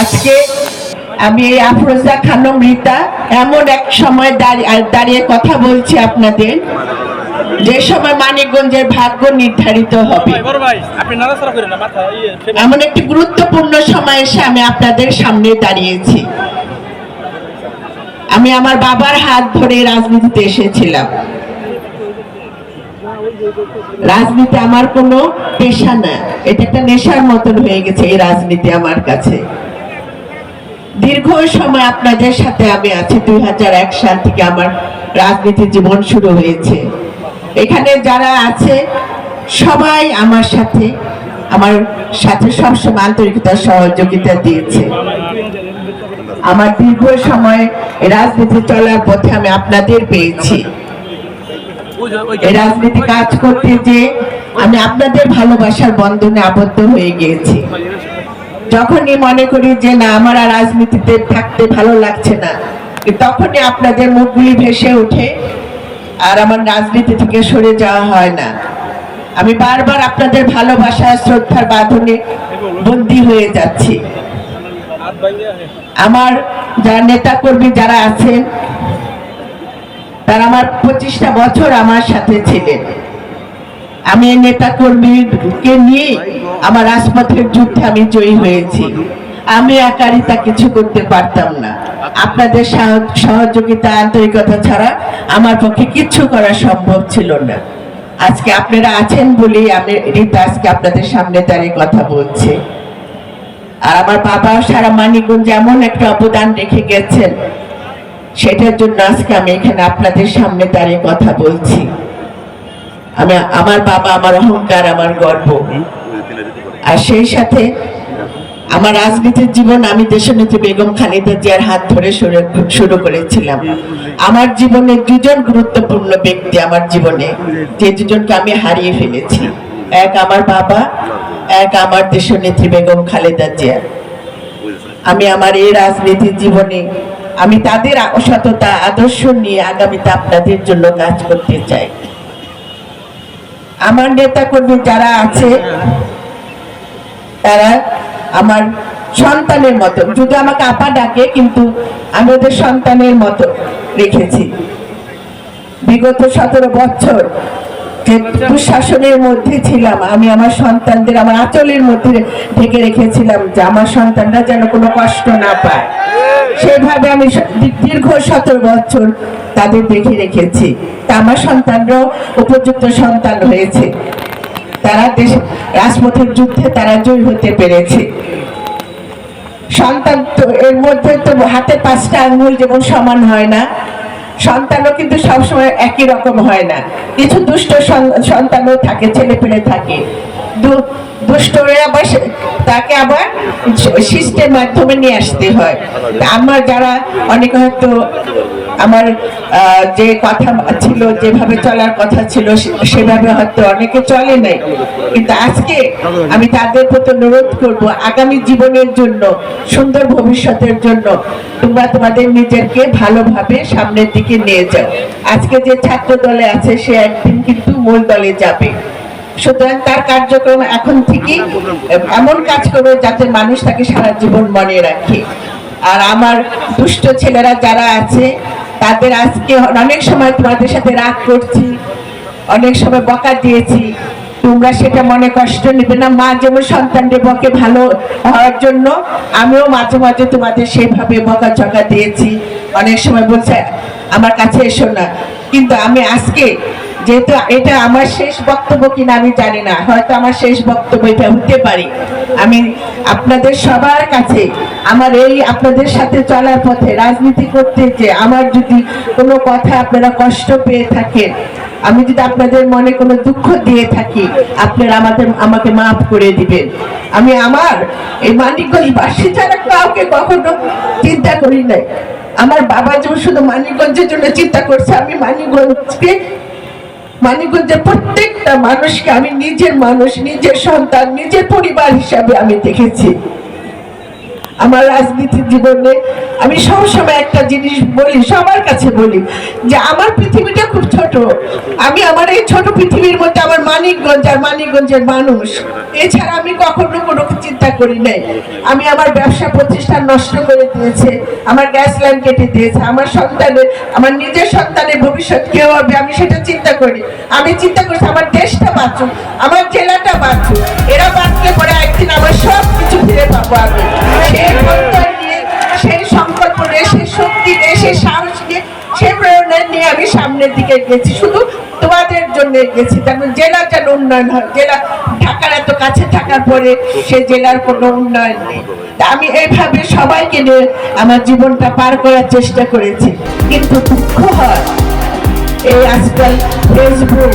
আজকে আমি এই আফরোজা খানম রীতা এমন এক সময় দাঁড়িয়ে দাঁড়িয়ে কথা বলছি আপনাদের। যে সময় মানিকগঞ্জের ভাগ্য নির্ধারিত হবে। ইয়ে এমন একটি গুরুত্বপূর্ণ সময় এসে আমি আপনাদের সামনে দাঁড়িয়েছি। আমি আমার বাবার হাত ধরে রাজনীতিতে এসেছিলাম। রাজনীতি আমার কোনো পেশা না। এটা একটা নেশার মতন হয়ে গেছে এই রাজনীতি আমার কাছে। দীর্ঘ সময় আপনাদের সাথে আমি আছি। দুই হাজার এক সাল থেকে আমার রাজনীতি জীবন শুরু হয়েছে। এখানে যারা আছে, সবাই আমার সাথে আমার সাথে সবসময় আন্তরিকতা, সহযোগিতা দিয়েছে। আমার দীর্ঘ সময় রাজনীতি চলার পথে আমি আপনাদের পেয়েছি। রাজনীতি কাজ করতে যে আমি আপনাদের ভালোবাসার বন্ধনে আবদ্ধ হয়ে গিয়েছি। যখনই মনে করি যে না, আমার আর রাজনীতিতে থাকতে ভালো লাগছে না, তখনই আপনাদের মুখগুলি ভেসে ওঠে আর আমার রাজনীতি থেকে সরে যাওয়া হয় না আমি বারবার আপনাদের ভালোবাসা, শ্রদ্ধার বাঁধনে বন্দী হয়ে যাচ্ছি। আমার যারা নেতা কর্মী যারা আছেন, তারা আমার পঁচিশটা বছর আমার সাথে ছিলেন আমি নেতা কর্মীকে নিয়ে আমার রাজপথের যুদ্ধে আমি জয়ী হয়েছি। আমি একারই তা কিছু করতে পারতাম না। আপনাদের সহযোগিতা, আন্তরিকতা ছাড়া আমার পক্ষে কিচ্ছু করা সম্ভব ছিল না। আজকে আপনারা আছেন বলেই আমি রীতা আজকে আপনাদের সামনে দাঁড়িয়ে কথা বলছি। আর আমার বাবা সারা মানিকগঞ্জে এমন একটা অবদান রেখে গেছেন, সেটার জন্য আজকে আমি এখানে আপনাদের সামনে দাঁড়িয়ে কথা বলছি। আমি আমার বাবা, আমার অহংকার, আমার গর্ব। আর সেই সাথে আমার রাজনীতির জীবন আমি দেশনেত্রী বেগম খালেদা জিয়ার হাত ধরে শুরু করেছিলাম। আমার জীবনে দুজন গুরুত্বপূর্ণ ব্যক্তি আমার জীবনে, যে দুজনকে আমি হারিয়ে ফেলেছি। এক আমার বাবা, এক আমার দেশনেত্রী বেগম খালেদা জিয়া। আমি আমার এই রাজনীতির জীবনে, আমি তাদের সততা আদর্শ নিয়ে আগামীতে আপনাদের জন্য কাজ করতে চাই। আমার নেতা কর্মী যারা আছে, তারা আমার সন্তানের মতো। যদি আমাকে আপা ডাকে, কিন্তু আমি ওদের সন্তানের মতো রেখেছি। বিগত সতেরো বছর যে দুঃশাসনের মধ্যে ছিলাম, আমি আমার সন্তানদের, আমার আঁচলের মধ্যে ঢেকে রেখেছিলাম যে আমার সন্তানরা যেন কোনো কষ্ট না পায়। সেভাবে আমি দীর্ঘ সতেরো বছর তাদের দেখে রেখেছি। তা আমার সন্তানরাও উপযুক্ত সন্তান হয়েছে। তারা দেশ, রাজপথের যুদ্ধে তারা জয়ী হতে পেরেছে। সন্তান তো এর মধ্যে তো হাতে পাঁচটা আঙ্গুল যেমন সমান হয় না, সন্তানও কিন্তু সবসময় একই রকম হয় না। কিছু দুষ্ট সন- সন্তানও থাকে ছেলে পেলে থাকে দু- দুষ্ট হয়ে আবার তাকে আবার শিষ্টের মাধ্যমে নিয়ে আসতে হয়। আমার যারা, অনেক হয়তো আমার যে কথা ছিল, যেভাবে চলার কথা ছিল সেভাবে হয়তো অনেকে চলে নাই। কিন্তু আজকে আমি তাদের প্রতি অনুরোধ করব, আগামী জীবনের জন্য, সুন্দর ভবিষ্যতের জন্য, তোমরা তোমাদের নিজেকে ভালোভাবে সামনের দিকে নিয়ে যাও। আজকে যে ছাত্র দলে আছে, সে একদিন কিন্তু মূল দলে যাবে। সুতরাং তার কার্যক্রম এখন থেকেই এমন কাজ করবে যাতে মানুষ তাকে সারা জীবন মনে রাখে। আর আমার দুষ্ট ছেলেরা যারা আছে, তাদের আজকে অনেক সময় তোমাদের সাথে রাগ করছি, অনেক সময় বকা দিয়েছি। তোমরা সেটা মনে কষ্ট নেবে না। মা যেমন সন্তানদের বকে ভালো হওয়ার জন্য, আমিও মাঝে মাঝে তোমাদের সেভাবে বকা চকা দিয়েছি। অনেক সময় বলছে, আমার কাছে এসো না। কিন্তু আমি আজকে যেহেতু এটা আমার শেষ বক্তব্য কিনা আমি জানি না, হয়তো আমার শেষ বক্তব্য এটা হতে পারে। আমি আপনাদের সবার কাছে আমার এই আপনাদের সাথে চলার পথে রাজনীতি করতে যে আমার যদি কোনো কথা আপনারা কষ্ট পেয়ে থাকেন, আমি যদি আপনাদের মনে কোনো দুঃখ দিয়ে থাকি, আপনারা আমাদের, আমাকে মাফ করে দিবেন। আমি আমার এই মানিকগঞ্জ বাসী ছাড়া কাউকে কখনো চিন্তা করি নাই, আমার বাবা যেমন শুধু মানিকগঞ্জের জন্য চিন্তা করছে, আমি মানিকগঞ্জকে মানিকগঞ্জের প্রত্যেকটা মানুষকে আমি নিজের মানুষ নিজের সন্তান নিজের পরিবার হিসাবে আমি দেখেছি। আমার রাজনীতির জীবনে আমি সবসময় একটা জিনিস বলি, সবার কাছে বলি, যে আমার পৃথিবীটা খুব ছোট। আমি আমার এই ছোট পৃথিবীর মধ্যে আমার মানিকগঞ্জ আর মানিকগঞ্জের মানুষ। এছাড়া আমি কখনো কোনো চিন্তা করি নাই। আমি আমার ব্যবসা প্রতিষ্ঠান নষ্ট করে দিয়েছে, আমার গ্যাস লাইন কেটে দিয়েছে, আমার সন্তানের আমার নিজের সন্তানের ভবিষ্যৎ কেউ হবে, আমি সেটা চিন্তা করি। আমি চিন্তা করছি আমার দেশটা বাঁচুক, আমার জেলাটা বাঁচুক। এরা বাঁচলে পরে একদিন আমার সব কিছু ফিরে পাবো আমি। সেই নিয়ে শক্তি সেই সাহস নিয়ে, সেই নিয়ে আমি সামনের দিকে গেছি শুধু তোমাদের গেছি যেন উন্নয়ন হয়, জেলা ঢাকার এত কাছে থাকার পরে সে জেলার কোনো উন্নয়ন নেই। আমি এইভাবে সবাইকে নিয়ে আমার জীবনটা পার করার চেষ্টা করেছি। কিন্তু দুঃখ হয়, এই আজকাল ফেসবুক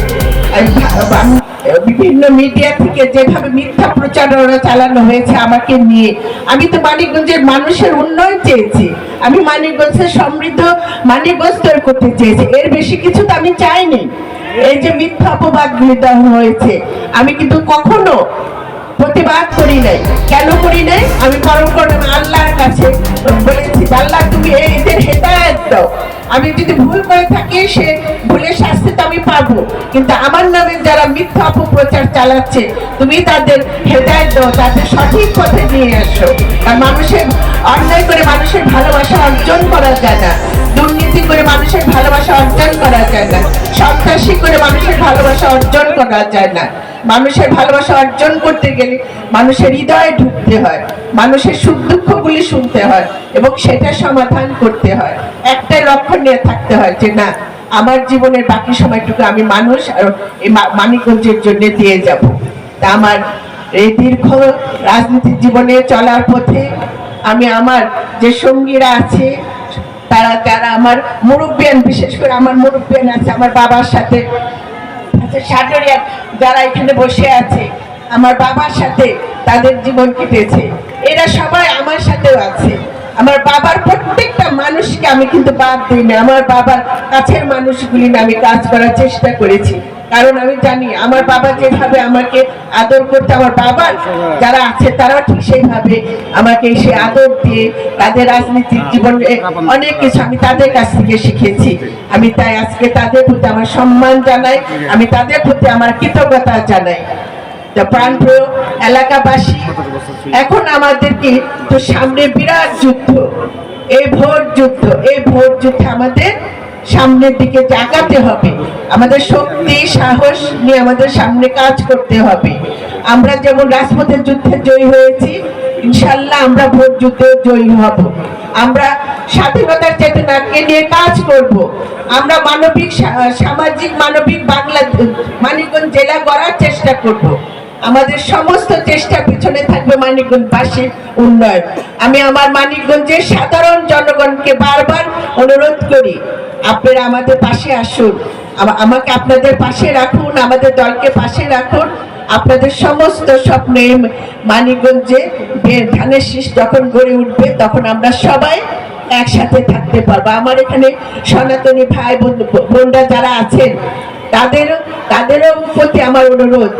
বিভিন্ন মিডিয়া থেকে যেভাবে মিথ্যা প্রচারণা চালানো হয়েছে আমাকে নিয়ে, আমি তো মানিকগঞ্জের মানুষের উন্নয়ন চেয়েছি। আমি মানিকগঞ্জের সমৃদ্ধ মানিকগঞ্জ তৈরি করতে চেয়েছি। এর বেশি কিছু তো আমি চাইনি। এই যে মিথ্যা অপবাদ দেওয়া হয়েছে, আমি কিন্তু কখনো প্রতিবাদ করি নাই। কেন করি নাই? আমি পরম করলাম আল্লাহর কাছে। বলেছি আল্লাহ তুমি এদের হেদায়ত দাও। আমি যদি ভুল করে থাকি, সে ভুলের শাস্তি তো আমি পাবো। কিন্তু আমার নামে যারা মিথ্যা অপপ্রচার চালাচ্ছে, তুমি তাদের হেদায়ত দাও, তাদের সঠিক পথে নিয়ে আসো আর মানুষের অন্যায় করে মানুষের ভালোবাসা অর্জন করা যায় না। দুর্নীতি করে মানুষের ভালোবাসা অর্জন করা যায় না। সন্ত্রাসী করে মানুষের ভালোবাসা অর্জন করা যায় না। মানুষের ভালোবাসা অর্জন করতে গেলে মানুষের হৃদয়ে ঢুকতে হয়, মানুষের সুখ দুঃখগুলি শুনতে হয় এবং সেটা সমাধান করতে হয়। একটাই লক্ষ্য নিয়ে থাকতে হয় যে না, আমার জীবনের বাকি সময়টুকু আমি মানুষ আর এই মানিকগঞ্জের জন্য দিয়ে যাব। তা আমার এই দীর্ঘ রাজনীতির জীবনে চলার পথে আমি আমার যে সঙ্গীরা আছে, তারা তারা আমার মুরব্বিয়ান, বিশেষ করে আমার মুরব্বিয়ান আছে, আমার বাবার সাথে সাটরিয়া যারা এখানে বসে আছে, আমার বাবার সাথে তাদের জীবন কেটেছে। এরা সবাই আমার সাথেও আছে। আমার বাবার প্রত্যেকটা মানুষকে আমি কিন্তু বাদ দিই না। আমার বাবার কাছের মানুষগুলি আমি কাজ করার চেষ্টা করেছি। কারণ আমি জানি আমার বাবা যেভাবে আমাকে আদর করতে, আমার বাবার যারা আছে তারাও ঠিক সেইভাবে আমাকে সে আদর দিয়ে তাদের রাজনীতির জীবনে অনেক কিছু আমি তাদের কাছ থেকে শিখেছি। আমি তাই আজকে তাদের প্রতি আমার সম্মান জানাই, আমি তাদের প্রতি আমার কৃতজ্ঞতা জানাই। এখন আমাদেরকে তো সামনে বিরাট যুদ্ধ এই ভোট যুদ্ধ এই ভোট যুদ্ধে আমাদের সামনের দিকে জাগাতে হবে। আমাদের শক্তি, সাহস নিয়ে আমাদের সামনে কাজ করতে হবে। আমরা যেমন রাজপথের যুদ্ধে জয়ী হয়েছি ইনশাল্লাহ আমরা ভোট যুদ্ধে জয়ী হব। আমরা স্বাধীনতার চেতনাকে নিয়ে কাজ করব। আমরা মানবিক সামাজিক মানবিক বাংলা, মানিকগঞ্জ জেলা গড়ার চেষ্টা করব। আমাদের সমস্ত চেষ্টার পিছনে থাকবে মানিকগঞ্জবাসীর উন্নয়ন। আমি আমার মানিকগঞ্জের সাধারণ জনগণকে বারবার অনুরোধ করি আপনারা আমাদের পাশে আসুন। আমাকে আপনাদের পাশে রাখুন, আমাদের দলকে পাশে রাখুন। আপনাদের সমস্ত স্বপ্নে মানিকগঞ্জে বে- ধানের শীষ যখন গড়ে উঠবে, তখন আমরা সবাই একসাথে থাকতে পারব। আমার এখানে সনাতনী ভাই বোন- বোনরা যারা আছেন তাদেরও তাদেরও প্রতি আমার অনুরোধ,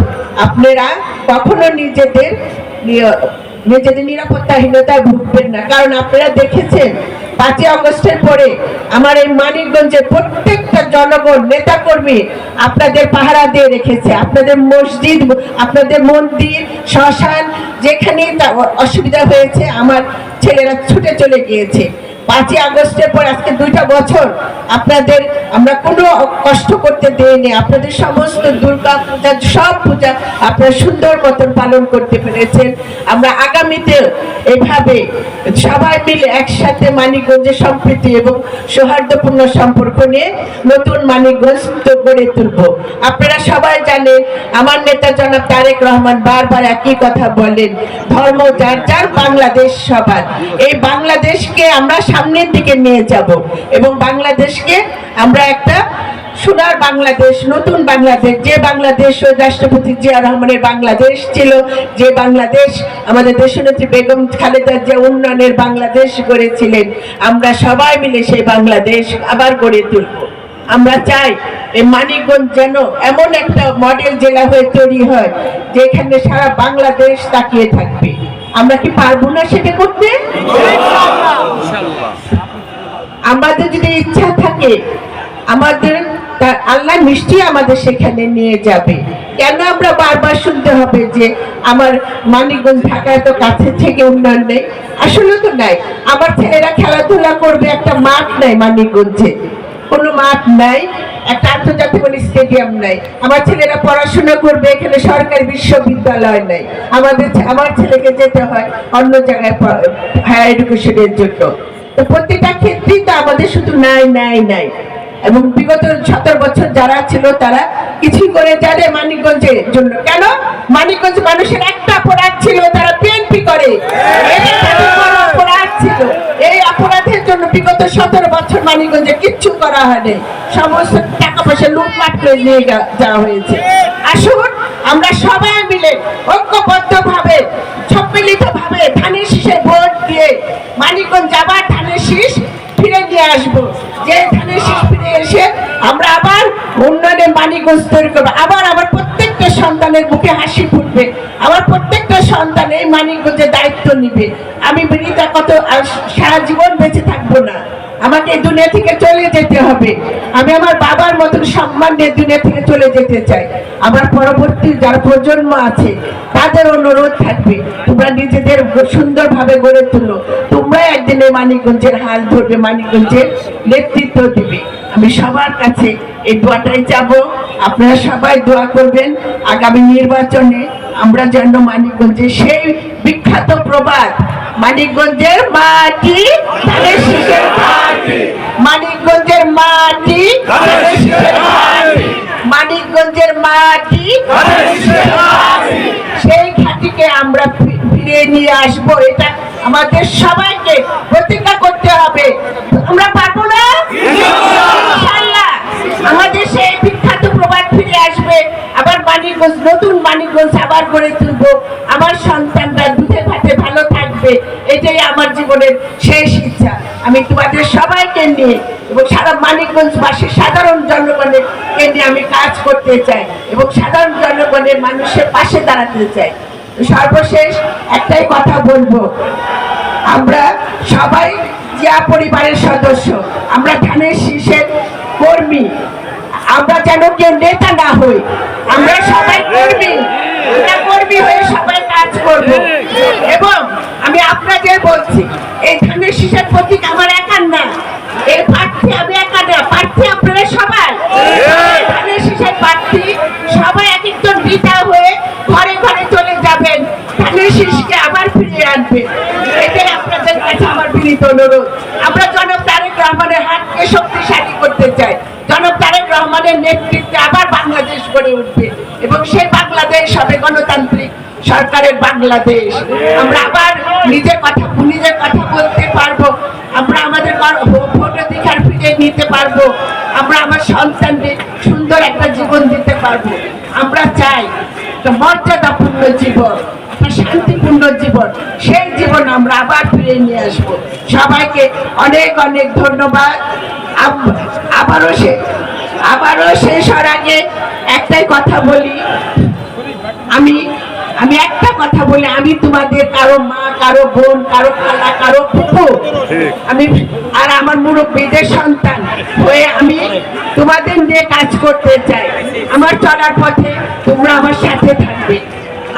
আপনারা কখনো নিজেদের নিজেদের নিরাপত্তাহীনতায় ভুগবেন না। কারণ আপনারা দেখেছেন পাঁচই অগস্টের পরে আমার এই মানিকগঞ্জের প্রত্যেকটা জনগণ, নেতাকর্মী আপনাদের পাহারা দিয়ে রেখেছে। আপনাদের মসজিদ, আপনাদের মন্দির, শ্মশান, যেখানেই অসুবিধা হয়েছে, আমার ছেলেরা ছুটে চলে গিয়েছে। পাঁচই আগস্টের পর আজকে দুইটা বছর আপনাদের আমরা কোনো কষ্ট করতে দেইনি। আপনাদের সমস্ত দুর্গা পূজা, সব পূজা আপনারা সুন্দর মতন পালন করতে পেরেছেন। আমরা আগামীতে এভাবে সবাই মিলে একসাথে মানিকগঞ্জের সম্প্রীতি এবং সৌহার্দ্যপূর্ণ সম্পর্ক নিয়ে নতুন মানিকগঞ্জ গড়ে তুলব। আপনারা সবাই জানেন, আমার নেতা জনাব তারেক রহমান বারবার একই কথা বলেন, ধর্ম যার যার, বাংলাদেশ সবার। এই বাংলাদেশকে আমরা সামনের দিকে নিয়ে যাব। এবং বাংলাদেশকে আমরা একটা সোনার বাংলাদেশ, নতুন বাংলাদেশ, যে বাংলাদেশ ওই রাষ্ট্রপতি জিয়া রহমানের বাংলাদেশ ছিল, যে বাংলাদেশ আমাদের দেশনেত্রী বেগম খালেদা যে উন্নয়নের বাংলাদেশ গড়েছিলেন, আমরা সবাই মিলে সেই বাংলাদেশ আবার গড়ে তুলব। আমরা চাই এই মানিকগঞ্জ যেন এমন একটা মডেল জেলা হয়ে তৈরি হয়, যেখানে সারা বাংলাদেশ তাকিয়ে থাকবে। আমরা কি পারব না সেটা করতে? ইচ্ছা থাকে, আমাদের তা আল্লাহ নিশ্চয়ই আমাদের সেখানে নিয়ে যাবে। কেন আমরা বারবার শুনতে হবে যে আমার মানিকগঞ্জ ঢাকা এত কাছে থেকে উন্নয়ন নেই? আসলে তো নাই। আমার ছেলেরা খেলাধুলা করবে, একটা মাঠ নাই মানিকগঞ্জে। কোনো মাঠ নাই, একটা আন্তর্জাতিক স্টেডিয়াম নাই। আমার ছেলেরা পড়াশোনা করবে, এখানে সরকারি বিশ্ববিদ্যালয় নাই। আমাদের আমার ছেলেকে যেতে হয় অন্য জায়গায় হায়ার এডুকেশনের জন্য। প্রত্যেকটা ক্ষেত্রেই তো আমাদের শুধু নাই নাই নাই। এবং বিগত সতেরো বছর যারা ছিল তারা কিছুই করে জানে মানিকগঞ্জের জন্য। কেন? মানিকগঞ্জ মানুষের একটা অপরাধ ছিল, তারা বিএনপি করে। অপরাধ ছিল। এই অপরাধের জন্য বিগত সতেরো বছর মানিকগঞ্জে কিচ্ছু করা হয়নি। সমস্ত টাকা পয়সা লুটপাট করে নিয়ে যাওয়া হয়েছে। আসুন, আমরা সবাই মিলে ঐক্যবদ্ধ ভাবে সম্মিলিত ভাবে ধানের শীষে ভোট দিয়ে মানিকগঞ্জ যাবার ধানের শীষ ফিরে নিয়ে আসব। যে ধানের শীষ ফিরে এসে আমরা আবার উন্নয়নে মানিকগঞ্জ তৈরি করব। আবার আবার প্রত্যেকটা সন্তানের মুখে হাসি ফুটবে। আবার প্রত্যেকটা সন্তান এই মানিকগঞ্জের দায়িত্ব নিবে। আমি বিনীতা কত সারা জীবন বেঁচে থাকব না। আমাকে দুনিয়া থেকে চলে যেতে হবে। আমি আমার বাবার মতন সম্মান নিয়ে দুনিয়া থেকে চলে যেতে চাই। আমার পরবর্তী যারা প্রজন্ম আছে, তাদের অনুরোধ থাকবে, তোমরা নিজেদের সুন্দরভাবে গড়ে তুলো। তোমরা একদিন মানিকগঞ্জের হাল ধরবে, মানিকগঞ্জের নেতৃত্ব দিবে। আমি সবার কাছে এই দোয়াটাই চাবো। আপনারা সবাই দোয়া করবেন। আগামী নির্বাচনে আমরা যেন মানিকগঞ্জে সেই বিখ্যাত প্রবাদ মানিকগঞ্জের মাটি মানিকগঞ্জের মাটি মানিকগঞ্জের মাটি। সেই ঘাটিকে আমরা ফি- ফিরিয়ে নিয়ে আসব। এটা আমাদের সবাইকে প্রতিজ্ঞা করতে হবে। আমরা পারব না? আমাদের সেই বিখ্যাত প্রবাদ ফিরে আসবে। আবার মানিকগঞ্জ, নতুন মানিকগঞ্জ আবার গড়ে তুলবো। আমার সন্তানরা এটাই আমার জীবনের শেষ ইচ্ছা। আমি তোমাদের সবাইকে নিয়ে এবং সারা মানিকগঞ্জ মানিকগঞ্জবাসী, সাধারণ জনগণের কে আমি কাজ করতে চাই এবং সাধারণ জনগণের মানুষের পাশে দাঁড়াতে চাই। সর্বশেষ একটাই কথা বলব, আমরা সবাই জিয়া পরিবারের সদস্য, আমরা ধানের শীষের কর্মী, আমরা যেন কেউ নেতা না হই, আমরা সবাই কর্মী, আমরা কর্মী হয়ে সবাই কাজ করব। এবং আমি আপনাদের বলছি, এই ধানের শীষের প্রতীক আমার একার না। এই প্রার্থী আমি একা না, প্রার্থী আপনারা সবাই। ধানের শীষের প্রার্থী সবাই এক একজন নেতা হয়ে ঘরে ঘরে চলে যাবেন। ধানের শীষকে আবার ফিরিয়ে আনবে। এটাই আপনাদের কাছে আমার বিনীত অনুরোধ। আমরা জনক তারেক রহমানের হাতকে শক্তিশালী করতে চাই। জনক তারেক রহমানের নেতৃত্বে আবার বাংলাদেশ গড়ে উঠবে। এবং সেই বাংলাদেশ হবে গণতান্ত্রিক সরকারের বাংলাদেশ। আমরা আবার নিজের কথা নিজের কথা বলতে পারব। আমরা আমাদের কর- ভোট অধিকার ফিরে নিতে পারব। আমরা আমার সন্তানদের সুন্দর একটা জীবন দিতে পারব। আমরা চাই একটা মর্যাদাপূর্ণ জীবন একটা শান্তিপূর্ণ জীবন। সেই জীবন আমরা আবার ফিরে নিয়ে আসব। সবাইকে অনেক অনেক ধন্যবাদ। আবারও সে আবারও শেষ হওয়ার আগে একটাই কথা বলি। আমি আমি একটা কথা বলি আমি তোমাদের কারও মা কারও বোন কারও খালা কারও পুকু আমি আর আমার মুরব্বীদের সন্তান হয়ে আমি তোমাদের নিয়ে কাজ করতে চাই। আমার চলার পথে তোমরা আমার সাথে থাকবে।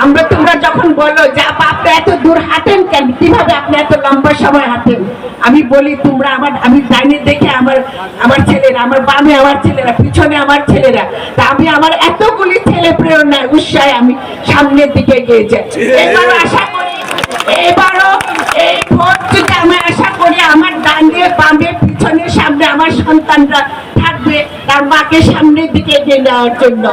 আমরা তোমরা যখন বলো যে আপা আপনি এত দূর হাঁটেন কেন? কীভাবে আপনি এত লম্বা সময় হাঁটেন? আমি বলি তোমরা আমার আমি ডাইনে দেখে আমার আমার ছেলেরা আমার বামে আমার ছেলেরা পিছনে আমার ছেলেরা তা আমি আমার এতগুলি ছেলে প্রেরণায় উৎসাহে আমি সামনের দিকে এগিয়ে যাই। এবারও আশা করি এবারও এই ভোট থেকে আমি আশা করি আমার ডানে বামে পিছনে সামনে আমার সন্তানরা থাকবে তার মাকে সামনের দিকে এগিয়ে নেওয়ার জন্য।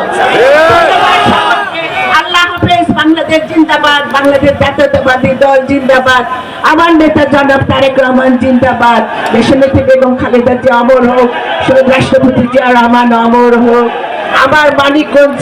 আল্লাহ হাফেজ। বাংলাদেশ জিন্দাবাদ, বাংলাদেশ জাতীয়তাবাদী দল জিন্দাবাদ। আমার নেতা জনাব তারেক রহমান জিন্দাবাদ। দেশনেত্রী বেগম খালেদা জিয়া অমর হোক, শহীদ রাষ্ট্রপতি জিয়া রহমান অমর হোক। আমার মানিকগঞ্জ